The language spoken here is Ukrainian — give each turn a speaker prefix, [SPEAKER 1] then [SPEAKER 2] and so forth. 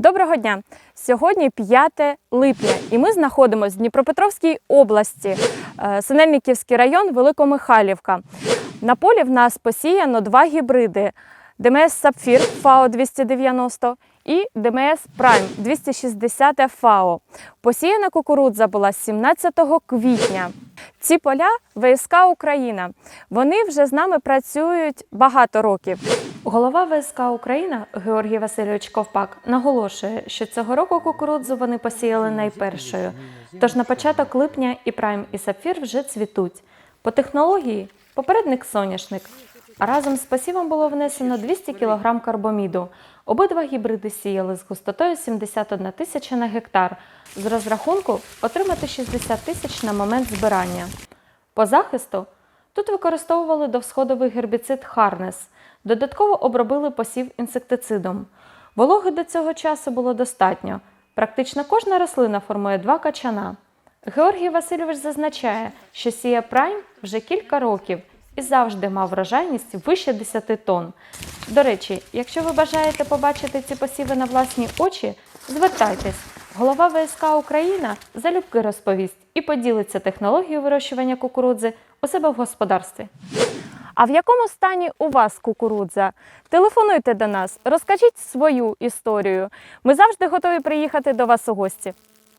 [SPEAKER 1] Доброго дня! Сьогодні 5 липня, і ми знаходимося в Дніпропетровській області, е, Синельниківський район, Великомихайлівка. На полі в нас посіяно два гібриди: ДМС Сапфір ФАО 290 і ДМС Прайм 260 ФАО. Посіяна кукурудза була 17 квітня. Ці поля ВСК Україна. Вони вже з нами працюють багато років. Голова ВСК Україна Георгій Васильович Ковпак наголошує, що цього року кукурудзу вони посіяли найпершою. Тож на початок липня і Прайм, і Сапфір вже цвітуть. По технології попередник соняшник. А разом з посівом було внесено 200 кг карбоміду. Обидва гібриди сіяли з густотою 71 тисяча на гектар. З розрахунку отримати 60 тисяч на момент збирання. По захисту тут використовували довсходовий гербіцид Харнес. Додатково обробили посів інсектицидом. Вологи до цього часу було достатньо. Практично кожна рослина формує два качана. Георгій Васильович зазначає, що сіє прайм вже кілька років і завжди мав врожайність вище 10 тонн. До речі, якщо ви бажаєте побачити ці посіви на власні очі, звертайтесь. Голова ВСК Україна залюбки розповість і поділиться технологією вирощування кукурудзи у себе в господарстві. А в якому стані у вас кукурудза? Телефонуйте до нас, розкажіть свою історію. Ми завжди готові приїхати до вас у гості.